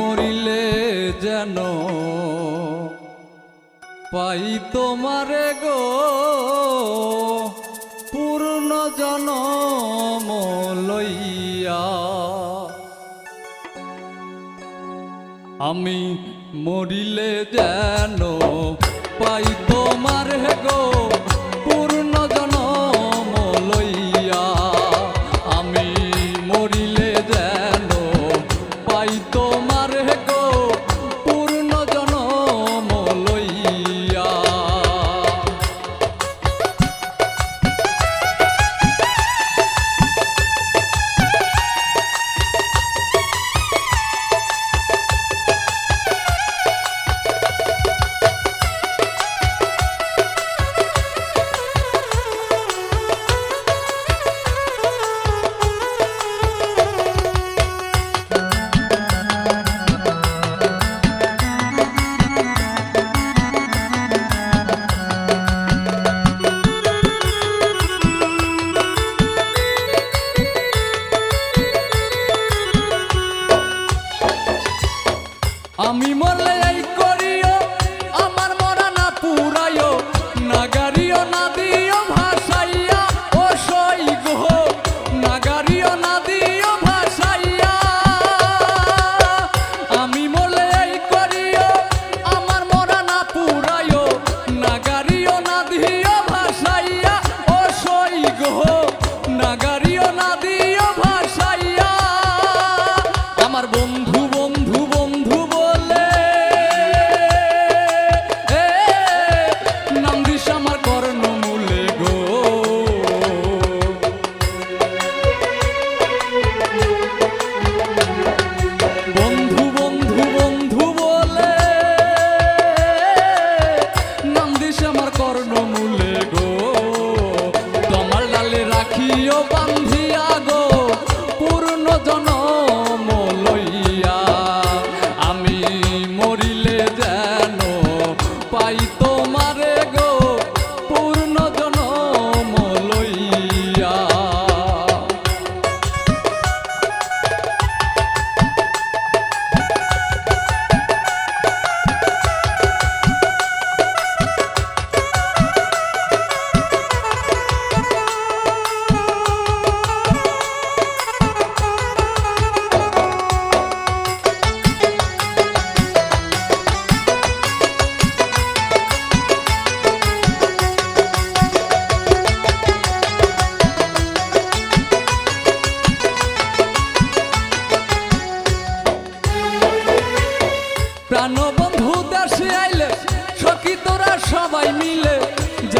মরিলে যেন পাই তোমারে গো পূর্ণ জনম লইয়া। আমি মরিলে যেন পাই তোমার গো আমি মরলে এই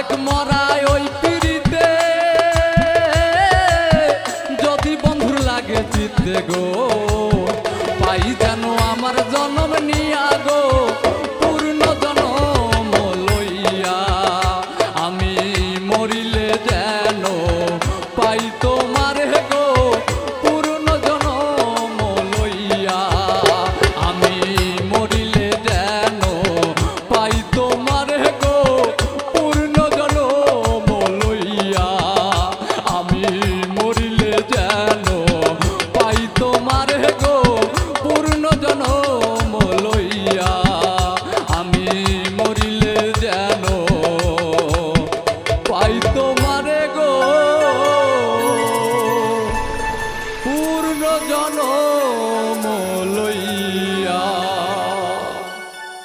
আবেগ মরায় ওই পিড়িতে। যদি বন্ধুর লাগে চিত্তে গো।